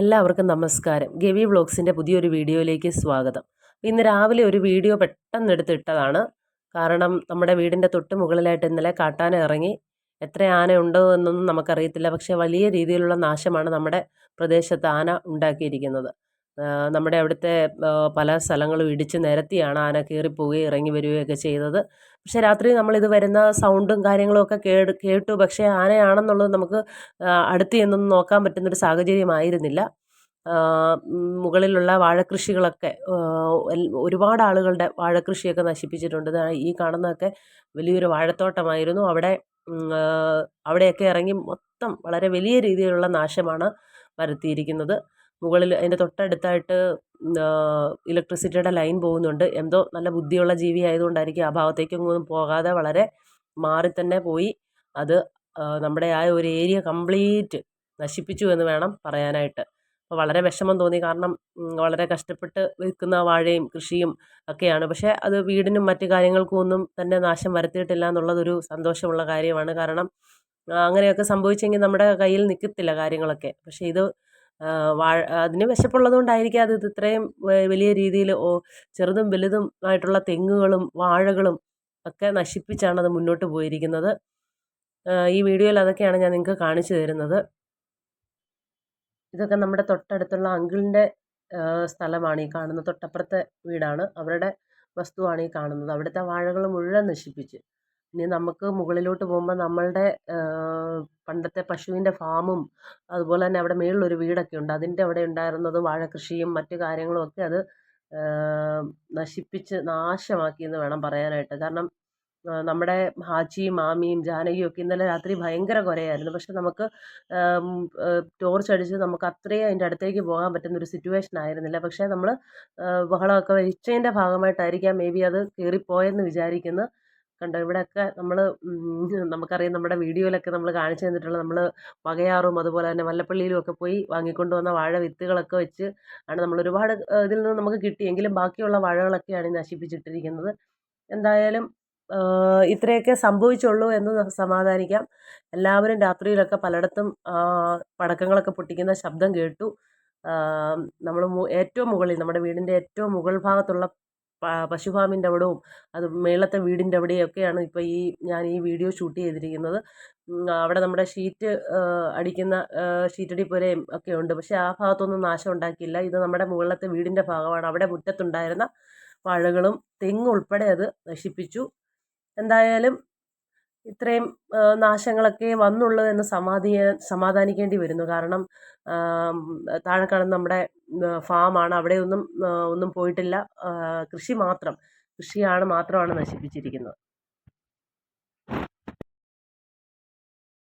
എല്ലാവർക്കും നമസ്കാരം. ഗവി വ്ളോഗ്സിന്റെ പുതിയൊരു വീഡിയോയിലേക്ക് സ്വാഗതം. ഇന്ന് രാവിലെ ഒരു വീഡിയോ പെട്ടെന്ന് എടുത്തിട്ടതാണ്. കാരണം നമ്മുടെ വീടിന്റെ തൊട്ട് മുകളിലായിട്ട് ഇന്നലെ കാട്ടാന ഇറങ്ങി. എത്ര ആന ഉണ്ടോ എന്നൊന്നും നമുക്കറിയത്തില്ല. പക്ഷേ വലിയ രീതിയിലുള്ള നാശമാണ് നമ്മുടെ പ്രദേശത്ത് ആന ഉണ്ടാക്കിയിരിക്കുന്നത്. നമ്മുടെ അവിടുത്തെ പല സ്ഥലങ്ങളും ഇടിച്ച് നിരത്തിയാണ് ആന കയറിപ്പോവുകയും ഇറങ്ങി വരികയൊക്കെ ചെയ്തത്. പക്ഷേ രാത്രി നമ്മളിത് വരുന്ന സൗണ്ടും കാര്യങ്ങളുമൊക്കെ കേട് കേട്ടു. പക്ഷേ ആനയാണെന്നുള്ളത് നമുക്ക് അടുത്ത് ചെന്നൊന്നും നോക്കാൻ പറ്റുന്നൊരു സാഹചര്യമായിരുന്നില്ല മുകളിലുള്ള വാഴക്കൃഷികളൊക്കെ ഒരുപാട് ആളുകളുടെ വാഴക്കൃഷിയൊക്കെ നശിപ്പിച്ചിട്ടുണ്ട്. ഈ കാണുന്നതൊക്കെ വലിയൊരു വാഴത്തോട്ടമായിരുന്നു. അവിടെ അവിടെയൊക്കെ ഇറങ്ങി മൊത്തം വളരെ വലിയ രീതിയിലുള്ള നാശമാണ് വരുത്തിയിരിക്കുന്നത്. മുകളിൽ അതിന്റെ തൊട്ടടുത്തായിട്ട് ഇലക്ട്രിസിറ്റിയുടെ ലൈൻ പോകുന്നുണ്ട്. എന്തോ നല്ല ബുദ്ധിയുള്ള ജീവി ആയതുകൊണ്ടായിരിക്കും ആ ഭാഗത്തേക്കൊന്നും പോകാതെ വളരെ മാറി തന്നെ പോയി. അത് നമ്മുടെ ആ ഒരു ഏരിയ കംപ്ലീറ്റ് നശിപ്പിച്ചു എന്ന് വേണം പറയാനായിട്ട്. അപ്പോൾ വളരെ വിഷമം തോന്നി. കാരണം വളരെ കഷ്ടപ്പെട്ട് വിൽക്കുന്ന വാഴയും കൃഷിയും ഒക്കെയാണ്. പക്ഷേ അത് വീടിനും മറ്റു കാര്യങ്ങൾക്കും ഒന്നും തന്നെ നാശം വരുത്തിയിട്ടില്ല എന്നുള്ളതൊരു സന്തോഷമുള്ള കാര്യമാണ്. കാരണം അങ്ങനെയൊക്കെ സംഭവിച്ചെങ്കിൽ നമ്മുടെ കയ്യിൽ നിൽക്കത്തില്ല കാര്യങ്ങളൊക്കെ. പക്ഷേ ഇത് വാഴ അതിന് വിശപ്പുള്ളത് കൊണ്ടായിരിക്കാം അത് ഇത് ഇത്രയും വലിയ രീതിയിൽ ചെറുതും വലുതും ആയിട്ടുള്ള തെങ്ങുകളും വാഴകളും ഒക്കെ നശിപ്പിച്ചാണ് അത് മുന്നോട്ട് പോയിരിക്കുന്നത്. ഈ വീഡിയോയിൽ അതൊക്കെയാണ് ഞാൻ നിങ്ങൾക്ക് കാണിച്ചു തരുന്നത്. ഇതൊക്കെ നമ്മുടെ തൊട്ടടുത്തുള്ള അങ്കിളിന്റെ സ്ഥലമാണ്. ഈ കാണുന്നത് തൊട്ടപ്പുറത്തെ വീടാണ്. അവരുടെ വസ്തുവാണ് ഈ കാണുന്നത്. അവിടുത്തെ വാഴകൾ മുഴുവൻ നശിപ്പിച്ച്. ഇനി നമുക്ക് മുകളിലോട്ട് പോകുമ്പോൾ നമ്മളുടെ പണ്ടത്തെ പശുവിന്റെ ഫാമും അതുപോലെ തന്നെ അവിടെ മുകളിലൊരു വീടൊക്കെ ഉണ്ട്. അതിന്റെ അവിടെ ഉണ്ടായിരുന്നത് വാഴക്കൃഷിയും മറ്റു കാര്യങ്ങളും ഒക്കെ അത് നശിപ്പിച്ച് നാശമാക്കി എന്ന് വേണം പറയാനായിട്ട്. കാരണം നമ്മുടെ ഹാച്ചിയും മാമിയും ജാനകിയും ഒക്കെ ഇന്നലെ രാത്രി ഭയങ്കര കുരയായിരുന്നു. പക്ഷെ നമുക്ക് ടോർച്ച് അടിച്ച് നമുക്ക് അത്രയും അതിന്റെ അടുത്തേക്ക് പോകാൻ പറ്റുന്ന ഒരു സിറ്റുവേഷൻ ആയിരുന്നില്ല. പക്ഷേ നമ്മൾ ബഹളമൊക്കെ വെച്ചതിന്റെ ഭാഗമായിട്ടായിരിക്കാം മേ ബി അത് കയറിപ്പോയെന്ന് വിചാരിക്കുന്നു. കണ്ടോ? ഇവിടെയൊക്കെ നമ്മൾ നമുക്കറിയാം നമ്മുടെ വീഡിയോയിലൊക്കെ നമ്മൾ കാണിച്ചു തന്നിട്ടുള്ള നമ്മൾ വകയാറും അതുപോലെ തന്നെ വല്ലപ്പള്ളിയിലും ഒക്കെ പോയി വാങ്ങിക്കൊണ്ട് വന്ന വാഴ വിത്തുകളൊക്കെ വെച്ച് ആണ് നമ്മൾ ഒരുപാട് ഇതിൽ നിന്ന് നമുക്ക് കിട്ടിയെങ്കിലും ബാക്കിയുള്ള വാഴകളൊക്കെയാണ് നശിപ്പിച്ചിട്ടിരിക്കുന്നത്. എന്തായാലും ഇത്രയൊക്കെ സംഭവിച്ചുള്ളൂ എന്ന് സമാധാനിക്കാം. എല്ലാവരും രാത്രിയിലൊക്കെ പലയിടത്തും പടക്കങ്ങളൊക്കെ പൊട്ടിക്കുന്ന ശബ്ദം കേട്ടു. നമ്മൾ ഏറ്റവും മുകളിൽ നമ്മുടെ വീടിന്റെ ഏറ്റവും മുകൾ ഭാഗത്തുള്ള പശു ഫാമിന്റെ അവിടവും അത് മേളത്തെ വീടിന്റെ അവിടെയൊക്കെയാണ് ഇപ്പോൾ ഈ ഞാൻ ഈ വീഡിയോ ഷൂട്ട് ചെയ്തിരിക്കുന്നത്. അവിടെ നമ്മുടെ ഷീറ്റ് അടിക്കുന്ന ഷീറ്റടി പുരയും ഒക്കെ ഉണ്ട്. പക്ഷേ ആ ഭാഗത്തൊന്നും നാശം ഉണ്ടാക്കിയില്ല. ഇത് നമ്മുടെ മുകളിലത്തെ വീടിന്റെ ഭാഗമാണ്. അവിടെ മുറ്റത്തുണ്ടായിരുന്ന വാഴകളും തെങ്ങ് ഉൾപ്പെടെ അത് നശിപ്പിച്ചു. എന്തായാലും ഇത്രയും നാശങ്ങളൊക്കെ വന്നുള്ളൂ എന്ന് സമാധാനിക്കേണ്ടി വരുന്നു. കാരണം താഴെ കാണുന്ന നമ്മുടെ ഫാമാണ്. അവിടെയൊന്നും ഒന്നും പോയിട്ടില്ല. കൃഷി മാത്രം. കൃഷിയാണ് മാത്രമാണ് നശിപ്പിച്ചിരിക്കുന്നത്.